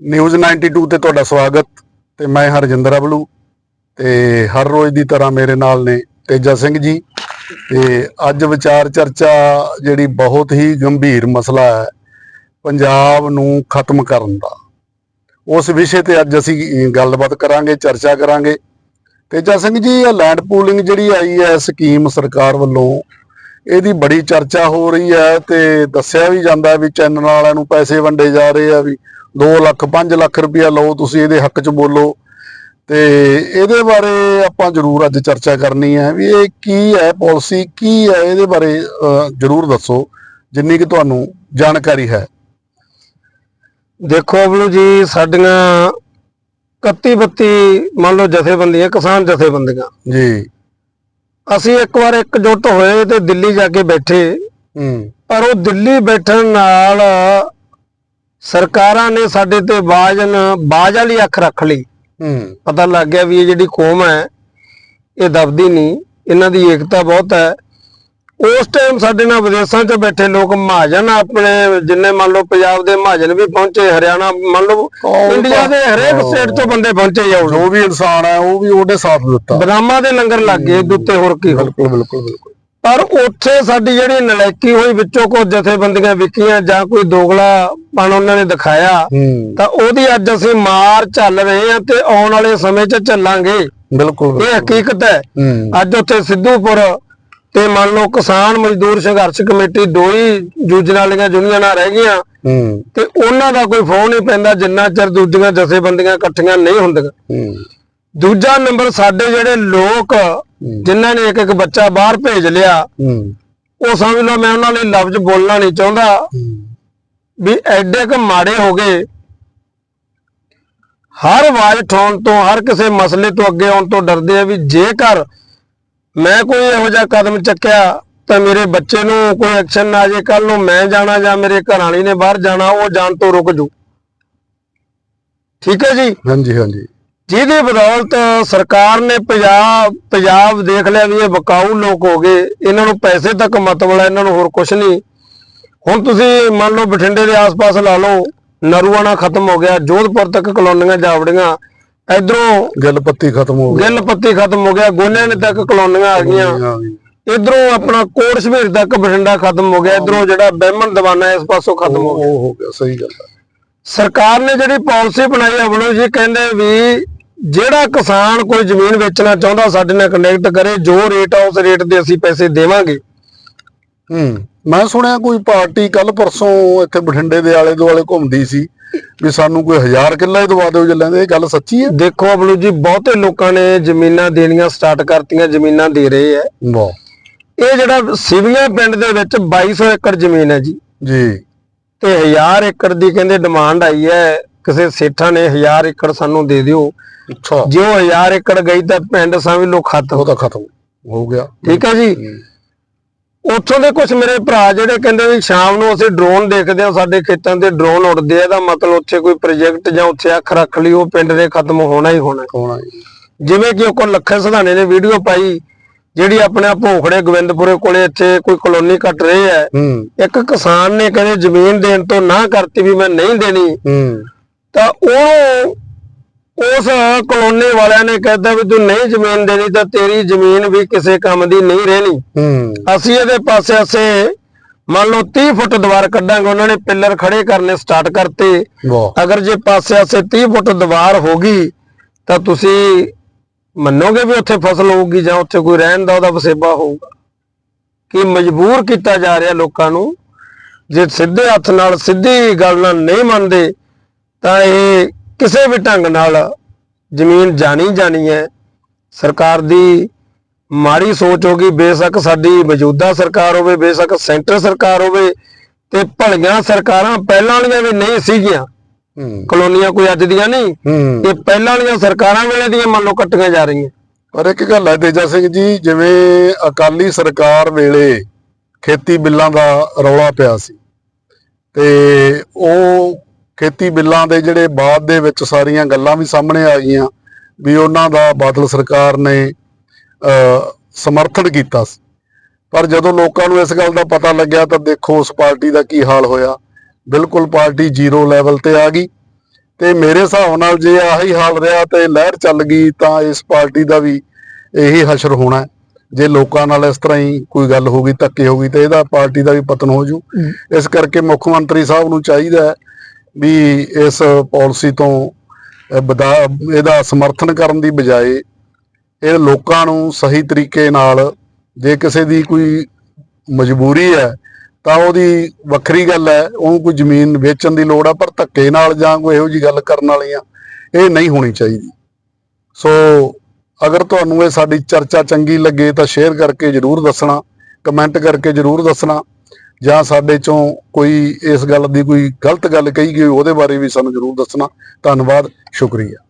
News 92 ਤੇ ਤੁਹਾਡਾ ਸਵਾਗਤ ਤੇ ਮੈਂ ਹਰਜਿੰਦਰ ਅਬਲੂ ਤੇ ਹਰ ਰੋਜ਼ ਦੀ ਤਰ੍ਹਾਂ ਮੇਰੇ ਨਾਲ ਨੇ ਤੇਜਾ ਸਿੰਘ ਜੀ ਤੇ ਅੱਜ ਵਿਚਾਰ ਚਰਚਾ ਜਿਹੜੀ ਬਹੁਤ ਹੀ ਗੰਭੀਰ ਮਸਲਾ ਹੈ ਪੰਜਾਬ ਨੂੰ ਖਤਮ ਕਰਨ ਦਾ। ਉਸ ਵਿਸ਼ੇ ਤੇ ਅੱਜ ਅਸੀਂ ਗੱਲਬਾਤ ਕਰਾਂਗੇ, ਚਰਚਾ ਕਰਾਂਗੇ। ਤੇਜਾ ਸਿੰਘ ਜੀ, ਇਹ ਲੈਂਡ ਪੂਲਿੰਗ ਜਿਹੜੀ ਆਈ ਹੈ, ਸਕੀਮ ਸਰਕਾਰ ਵੱਲੋਂ ਇਹਦੀ ਬੜੀ ਚਰਚਾ ਹੋ ਰਹੀ ਹੈ ਤੇ ਦੱਸਿਆ ਵੀ ਜਾਂਦਾ ਵੀ ਚੈਨਲ ਵਾਲਿਆਂ ਨੂੰ ਪੈਸੇ ਵੰਡੇ ਜਾ ਰਹੇ ਆ ਵੀ 2 ਲੱਖ 5 ਲੱਖ ਰੁਪਇਆ ਲਓ ਤੁਸੀਂ ਇਹਦੇ ਹੱਕ 'ਚ ਬੋਲੋ। ਤੇ ਇਹਦੇ ਬਾਰੇ ਆਪਾਂ ਜ਼ਰੂਰ ਅੱਜ ਚਰਚਾ ਕਰਨੀ ਹੈ ਵੀ ਇਹ ਕੀ ਹੈ ਪਾਲਿਸੀ ਕੀ ਹੈ ਇਹਦੇ ਬਾਰੇ ਜ਼ਰੂਰ ਦੱਸੋ ਜਿੰਨੀ ਕਿ ਤੁਹਾਨੂੰ ਜਾਣਕਾਰੀ ਹੈ। ਦੇਖੋ ਅਬਲੂ ਜੀ ਸਾਡੀਆਂ 31 32 ਮੰਨ ਲਓ ਜਥੇਬੰਦੀਆਂ ਕਿਸਾਨ ਜਥੇਬੰਦੀਆਂ। ਜੀ। ਅਸੀਂ ਇੱਕ ਵਾਰ ਇਕਜੁੱਟ ਹੋਏ ਤੇ ਦਿੱਲੀ ਜਾ ਕੇ ਬੈਠੇ। ਹੂੰ। ਪਰ ਉਹ ਦਿੱਲੀ ਬੈਠਣ ਨਾਲ ਸਰਕਾਰਾਂ ਨੇ ਸਾਡੇ ਤੇ ਬਾਜਨ ਬਾਜ ਵਾਲੀ ਅੱਖ ਰੱਖ ਲਈ। ਹੂੰ। ਪਤਾ ਲੱਗ ਗਿਆ ਵੀ ਇਹ ਜਿਹੜੀ ਕੌਮ ਹੈ ਇਹ ਦਬਦੀ ਨਹੀਂ। ਇਹਨਾਂ ਦੀ ਏਕਤਾ ਬਹੁਤ ਹੈ। ਉਸ ਟਾਈਮ ਸਾਡੇ ਨਾਲ ਵਿਦੇਸ਼ਾਂ 'ਚ ਬੈਠੇ ਲੋਕ ਮਹਾਜਨ ਆਪਣੇ ਜਿੰਨੇ ਮੰਨ ਲਓ ਪੰਜਾਬ ਦੇ ਮਹਾਜਨ ਵੀ ਪਹੁੰਚੇ ਹਰਿਆਣਾ ਮੰਨ ਲਓ ਇੰਡੀਆ ਦੇ ਹਰੇਕ। ਸਟੇਟ ਤੋਂ ਬੰਦੇ ਪਹੁੰਚੇ ਜਾਉ ਜੋ ਵੀ ਇਨਸਾਨ ਹੈ ਉਹ ਵੀ ਉਹਦੇ ਸਾਥ ਦਿੱਤਾ। ਬਦਾਮਾਂ ਦੇ ਲੰਗਰ ਲੱਗ ਗਏ ਉੱਤੇ ਹੋਰ ਕੀ ਬਿਲਕੁਲ ਬਿਲਕੁਲ ਬਿਲਕੁਲ। ਪਰ ਉੱਥੇ ਸਾਡੀ ਜਿਹੜੀ ਨਲਾਇਕੀ ਹੋਈ ਵਿੱਚੋਂ ਕੋ ਜਥੇਬੰਦੀਆਂ ਵਿਕੀਆਂ ਜਾਂ ਕੋਈ ਦੋਗਲਾ ਪਣ ਉਹਨਾਂ ਨੇ ਦਿਖਾਇਆ ਤਾਂ ਉਹਦੀ ਅੱਜ ਅਸੀਂ ਮਾਰ ਚੱਲ ਰਹੇ ਹਾਂ ਤੇ ਆਉਣ ਵਾਲੇ ਸਮੇਂ 'ਚ ਚੱਲਾਂਗੇ। ਬਿਲਕੁਲ ਇਹ ਹਕੀਕਤ ਹੂੰ। ਅੱਜ ਉੱਥੇ ਸਿੱਧੂਪੁਰ ਤੇ ਮੰਨ ਲਓ ਕਿਸਾਨ ਮਜ਼ਦੂਰ ਸੰਘਰਸ਼ ਕਮੇਟੀ ਦੋ ਹੀ ਜੂਝਣ ਵਾਲੀਆਂ ਯੂਨੀਅਨਾਂ ਰਹਿ ਗਈਆਂ ਤੇ ਉਹਨਾਂ ਦਾ ਕੋਈ ਫੋਨ ਨਹੀਂ ਪੈਂਦਾ ਜਿੰਨਾ ਚਿਰ ਦੂਜੀਆਂ ਜਥੇਬੰਦੀਆਂ ਇਕੱਠੀਆਂ ਨਹੀਂ ਹੁੰਦੀਆਂ। ਦੂਜਾ ਨੰਬਰ ਸਾਡੇ ਜਿਹੜੇ ਲੋਕ ਜਿਨ੍ਹਾਂ ਨੇ ਇੱਕ ਇੱਕ ਬੱਚਾ ਬਾਹਰ ਭੇਜ ਲਿਆ ਉਹ ਸਮਝ ਲਓ ਮੈਂ ਉਹਨਾਂ ਲਈ ਲਫ਼ਜ਼ ਬੋਲਣਾ ਨਹੀਂ ਚਾਹੁੰਦਾ। ਵੀ ਐਡੇ ਕ ਮਾੜੇ ਹੋ ਗਏ। ਹਰ ਆਵਾਜ਼ ਉਠਾਉਣ ਤੋਂ ਹਰ ਕਿਸੇ ਮਸਲੇ ਤੋਂ ਅੱਗੇ ਆਉਣ ਤੋਂ ਡਰਦੇ ਆ ਵੀ ਜੇਕਰ ਮੈਂ ਕੋਈ ਇਹੋ ਜਿਹਾ ਕਦਮ ਚੱਕਿਆ ਤਾਂ ਮੇਰੇ ਬੱਚੇ ਨੂੰ ਕੋਈ ਐਕਸ਼ਨ ਨਾ ਆ ਜੇ ਕੱਲ ਨੂੰ ਮੈਂ ਜਾਣਾ ਜਾਂ ਮੇਰੇ ਘਰ ਵਾਲੀ ਨੇ ਬਾਹਰ ਜਾਣਾ ਉਹ ਜਾਣ ਤੋਂ ਰੁਕ ਜੂ ਠੀਕ ਹੈ ਜੀ? ਹਾਂਜੀ ਹਾਂਜੀ। ਜਿਹਦੀ ਬਦੌਲਤ ਸਰਕਾਰ ਨੇ ਪੰਜਾਬ ਪੰਜਾਬ ਦੇਖ ਲਿਆ ਵੀ ਇਹ ਬਕਾਊ ਲੋਕ ਹੋ ਗਏ ਇਹਨਾਂ ਨੂੰ ਪੈਸੇ ਤੱਕ ਮਤਲਬ ਹੈ ਇਹਨਾਂ ਨੂੰ ਹੋਰ ਕੁਝ ਨਹੀਂ। ਹੁਣ ਤੁਸੀਂ ਮੰਨ ਲਓ ਬਠਿੰਡੇ ਦੇ ਆਸ-ਪਾਸ ਲਾ ਲਓ ਨਰੂਆਣਾ ਖਤਮ ਹੋ ਗਿਆ ਜੋਧਪੁਰ ਤੱਕ ਕਲੋਨੀਆਂ ਜਾਵੜੀਆਂ ਇਧਰੋਂ ਗੱਲ ਪੱਤੀ ਖਤਮ ਹੋ ਗਈ। ਗਿੱਲ ਪੱਤੀ ਖਤਮ ਹੋ ਗਿਆ ਗੋਨਿਆਂ ਨੇ ਤੱਕ ਕਲੋਨੀਆਂ ਆ ਗਈਆਂ। ਇਧਰੋਂ ਆਪਣਾ ਕੋਟ ਸ਼ਮੀਰ ਤੱਕ ਬਠਿੰਡਾ ਖਤਮ ਹੋ ਗਿਆ ਇਧਰੋਂ ਜਿਹੜਾ ਬਹਿਮਨ ਦਵਾਨਾ ਇਸ ਪਾਸੋਂ ਖਤਮ ਹੋ ਗਿਆ। ਉਹ ਹੋ ਗਿਆ ਸਹੀ ਗੱਲ ਹੈ ਸਰਕਾਰ ਨੇ ਜਿਹੜੀ ਪਾਲਿਸੀ ਬਣਾਈ ਅਵਣੋ ਜੀ ਕਹਿੰਦੇ ਵੀ ਜਿਹੜਾ ਕਿਸਾਨ ਕੋਈ ਜ਼ਮੀਨ ਵੇਚਣਾ ਚਾਹੁੰਦਾ ਸਾਡੇ ਨਾਲ ਕਨੈਕਟ ਕਰੇ ਜੋ ਰੇਟ ਆ ਉਸ ਰੇਟ ਦੇ ਅਸੀਂ ਪੈਸੇ ਦੇਵਾਂਗੇ। ਹੂੰ। ਮੈਂ ਸੁਣਿਆ ਕੋਈ ਪਾਰਟੀ ਕੱਲ ਪਰਸੋਂ ਇੱਥੇ ਬਠਿੰਡੇ ਦੇ ਆਲੇ ਦੁਆਲੇ ਘੁੰਮਦੀ ਸੀ ਵੀ ਸਾਨੂੰ ਕੋਈ ਹਜ਼ਾਰ ਕਿੱਲਾ ਹੀ ਦਵਾ ਦਿਓ ਜੇ ਲੈਂਦੇ ਇਹ ਗੱਲ ਸੱਚੀ ਹੈ? ਦੇਖੋ ਅਵਣੋ ਜੀ ਬਹੁਤੇ ਲੋਕਾਂ ਨੇ ਜ਼ਮੀਨਾਂ ਦੇਣੀਆਂ ਸਟਾਰਟ ਕਰਤੀਆਂ ਜ਼ਮੀਨਾਂ ਦੇ ਰਹੇ ਆ ਵਾਹ। ਇਹ ਜਿਹੜਾ ਸਿਵੀਆਂ ਪਿੰਡ ਦੇ ਵਿੱਚ 2200 ਏਕੜ ਜ਼ਮੀਨ ਹੈ ਜੀ। ਜੀ। ਤੇ 1000 ਏਕੜ ਦੀ ਕਹਿੰਦੇ ਡਿਮਾਂਡ ਆਈ ਹੈ ਕਿਸੇ ਸੇਠਾਂ ਨੇ 1000 ਏਕੜ ਸਾਨੂੰ ਦੇ ਦਿਓ। ਅੱਛਾ। ਜੇ ਉਹ 1000 ਏਕੜ ਗਈ ਤਾਂ ਪਿੰਡ ਸਮਝ ਲਓ ਖਤਮ। ਉਹ ਤਾਂ ਖਤਮ ਹੋ ਗਿਆ। ਠੀਕ ਹੈ ਜੀ? ਉੱਥੋਂ ਦੇ ਕੁਝ ਮੇਰੇ ਭਰਾ ਜਿਹੜੇ ਕਹਿੰਦੇ ਵੀ ਸ਼ਾਮ ਨੂੰ ਅਸੀਂ ਡਰੋਨ ਦੇਖਦੇ ਹਾਂ ਸਾਡੇ ਖੇਤਾਂ ਤੇ ਡਰੋਨ ਉੱਡਦੇ ਆ ਇਹਦਾ ਮਤਲਬ ਉੱਥੇ ਕੋਈ ਪ੍ਰੋਜੈਕਟ ਜਾਂ ਉੱਥੇ ਅੱਖ ਰੱਖ ਲਈ ਉਹ ਪਿੰਡ ਦੇ ਖਤਮ ਹੋਣਾ ਹੀ ਹੋਣਾ। ਹੋਣਾ। ਜਿਵੇਂ ਕਿ ਉਹ ਕੋ ਲੱਖੇ ਸਧਾਨੇ ਨੇ ਵੀਡੀਓ ਪਾਈ ਜਿਹੜੀ ਆਪਣੇ ਭੋਖੜੇ ਗੋਬਿੰਦਪੁਰੇ ਕੋਲੇ ਇੱਥੇ ਕੋਈ ਕਲੋਨੀ ਕੱਟ ਰਹੇ ਹੈ। ਇੱਕ ਕਿਸਾਨ ਨੇ ਕਹਿੰਦੇ ਜ਼ਮੀਨ ਦੇਣ ਤੋਂ ਨਾ ਕਰਤੀ ਵੀ ਮੈਂ ਨਹੀਂ ਦੇਣੀ। ਤਾਂ ਉਹ ਉਸ ਕਲੋਨੀ ਵਾਲਿਆਂ ਨੇ ਕਹਿੰਦਾ ਵੀ ਤੂੰ ਨਹੀਂ ਜ਼ਮੀਨ ਦੇਣੀ ਤਾਂ ਤੇਰੀ ਜ਼ਮੀਨ ਵੀ ਕਿਸੇ ਕੰਮ ਦੀ ਨਹੀਂ ਰਹਿਣੀ। ਅਸੀਂ ਇਹਦੇ ਪਾਸੇ ਅਸੇ ਮੰਨ ਲਓ 30 ਫੁੱਟ ਦੀਵਾਰ ਕੱਢਾਂਗੇ ਉਹਨਾਂ ਨੇ ਪਿੱਲਰ ਖੜੇ ਕਰਨੇ ਸਟਾਰਟ ਕਰਤੇ। ਅਗਰ ਜੇ ਪਾਸੇ ਅਸੇ 30 ਫੁੱਟ ਦੀਵਾਰ ਹੋ ਗਈ ਤਾਂ ਤੁਸੀਂ ਮੰਨੋਗੇ ਵੀ ਉੱਥੇ ਫਸਲ ਹੋਊਗੀ ਜਾਂ ਉੱਥੇ ਕੋਈ ਰਹਿਣ ਦਾ ਉਹਦਾ ਵਸੇਬਾ ਹੋਊਗਾ? ਕਿ ਮਜਬੂਰ ਕੀਤਾ ਜਾ ਰਿਹਾ ਲੋਕਾਂ ਨੂੰ? ਜੇ ਸਿੱਧੇ ਹੱਥ ਨਾਲ ਸਿੱਧੀ ਗੱਲ ਨਾਲ ਨਹੀਂ ਮੰਨਦੇ ਤਾਂ ਇਹ ਕਿਸੇ ਵੀ ਢੰਗ ਨਾਲ ਜ਼ਮੀਨ ਜਾਣੀ ਜਾਣੀ ਹੈ ਸਰਕਾਰ ਦੀ ਮਾੜੀ ਸੋਚ ਹੋਗੀ ਬੇਸ਼ੱਕ ਸਾਡੀ ਮੌਜੂਦਾ ਸਰਕਾਰ ਹੋਵੇ ਬੇਸ਼ੱਕ ਸੈਂਟਰ ਸਰਕਾਰ ਹੋਵੇ ਤੇ ਭਲੀਆਂ ਸਰਕਾਰਾਂ ਪਹਿਲਾਂ ਵਾਲੀਆਂ ਵੀ ਨਹੀਂ ਸੀਗੀਆਂ। ਹੂੰ। ਕਲੋਨੀਆਂ ਕੋਈ ਅੱਜ ਦੀਆਂ ਨਹੀਂ ਹੂੰ। ਇਹ ਪਹਿਲਾਂ ਵਾਲੀਆਂ ਸਰਕਾਰਾਂ ਵੇਲੇ ਦੀਆਂ ਮੰਨ ਲਓ ਕੱਟੀਆਂ ਜਾ ਰਹੀਆਂ। ਪਰ ਇੱਕ ਗੱਲ ਹੈ ਤੇਜਾ ਸਿੰਘ ਜੀ ਜਿਵੇਂ ਅਕਾਲੀ ਸਰਕਾਰ ਵੇਲੇ ਖੇਤੀ ਬਿੱਲਾਂ ਦਾ ਰੌਲਾ ਪਿਆ ਸੀ ਤੇ ਉਹ ਖੇਤੀ ਬਿੱਲਾਂ ਦੇ ਜਿਹੜੇ ਬਾਅਦ ਦੇ ਵਿੱਚ ਸਾਰੀਆਂ ਗੱਲਾਂ ਵੀ ਸਾਹਮਣੇ ਆ ਗਈਆਂ ਵੀ ਉਹਨਾਂ ਦਾ ਬਾਦਲ ਸਰਕਾਰ ਨੇ ਸਮਰਥਨ ਕੀਤਾ ਸੀ। ਪਰ ਜਦੋਂ ਲੋਕਾਂ ਨੂੰ ਇਸ ਗੱਲ ਦਾ ਪਤਾ ਲੱਗਿਆ ਤਾਂ ਦੇਖੋ ਉਸ ਪਾਰਟੀ ਦਾ ਕੀ ਹਾਲ ਹੋਇਆ। ਬਿਲਕੁਲ ਪਾਰਟੀ ਜ਼ੀਰੋ ਲੈਵਲ ਤੇ ਆ ਗਈ ਤੇ ਮੇਰੇ ਹਿਸਾਬ ਨਾਲ ਜੇ ਆਹੀ ਹਾਲ ਰਿਹਾ ਤੇ ਲਹਿਰ ਚੱਲ ਗਈ ਤਾਂ ਇਸ ਪਾਰਟੀ ਦਾ ਵੀ ਇਹੀ ਹਸ਼ਰ ਹੋਣਾ। ਜੇ ਲੋਕਾਂ ਨਾਲ ਇਸ ਤਰ੍ਹਾਂ ਹੀ ਕੋਈ ਗੱਲ ਹੋ ਗਈ ਧੱਕੇ ਹੋ ਗਈ ਤੇ ਇਹਦਾ ਪਾਰਟੀ ਦਾ ਵੀ ਪਤਨ ਹੋ ਜੂ। ਇਸ ਕਰਕੇ ਮੁੱਖ ਮੰਤਰੀ ਸਾਹਿਬ ਨੂੰ ਚਾਹੀਦਾ ਹੈ ਵੀ ਇਸ ਪਾਲਿਸੀ ਤੋਂ ਅਹ, ਇਹਦਾ ਸਮਰਥਨ ਕਰਨ ਦੀ ਬਜਾਏ ਇਹ ਲੋਕਾਂ ਨੂੰ ਸਹੀ ਤਰੀਕੇ ਨਾਲ ਜੇ ਕਿਸੇ ਦੀ ਕੋਈ ਮਜਬੂਰੀ ਹੈ ਤਾਂ ਉਹਦੀ ਵੱਖਰੀ ਗੱਲ ਹੈ ਉਹਨੂੰ ਕੋਈ ਜ਼ਮੀਨ ਵੇਚਣ ਦੀ ਲੋੜ ਆ ਪਰ ਧੱਕੇ ਨਾਲ ਜਾਂ ਕੋਈ ਇਹੋ ਜੀ ਗੱਲ ਕਰਨ ਵਾਲੀਆਂ ਇਹ ਨਹੀਂ ਹੋਣੀ ਚਾਹੀਦੀ। ਸੋ ਅਗਰ ਤੁਹਾਨੂੰ ਇਹ ਸਾਡੀ ਚਰਚਾ ਚੰਗੀ ਲੱਗੇ ਤਾਂ ਸ਼ੇਅਰ ਕਰਕੇ ਜਰੂਰ ਦੱਸਣਾ ਕਮੈਂਟ ਕਰਕੇ ਜਰੂਰ ਦੱਸਣਾ। ਜਾਂ ਸਾਡੇ ਚੋਂ ਕੋਈ ਇਸ ਗੱਲ ਦੀ ਕੋਈ ਗਲਤ ਗੱਲ ਕਹੀ ਗਈ ਉਹਦੇ ਬਾਰੇ ਵੀ ਸਾਨੂੰ ਜਰੂਰ ਦੱਸਣਾ। ਧੰਨਵਾਦ, ਸ਼ੁਕਰੀਆ।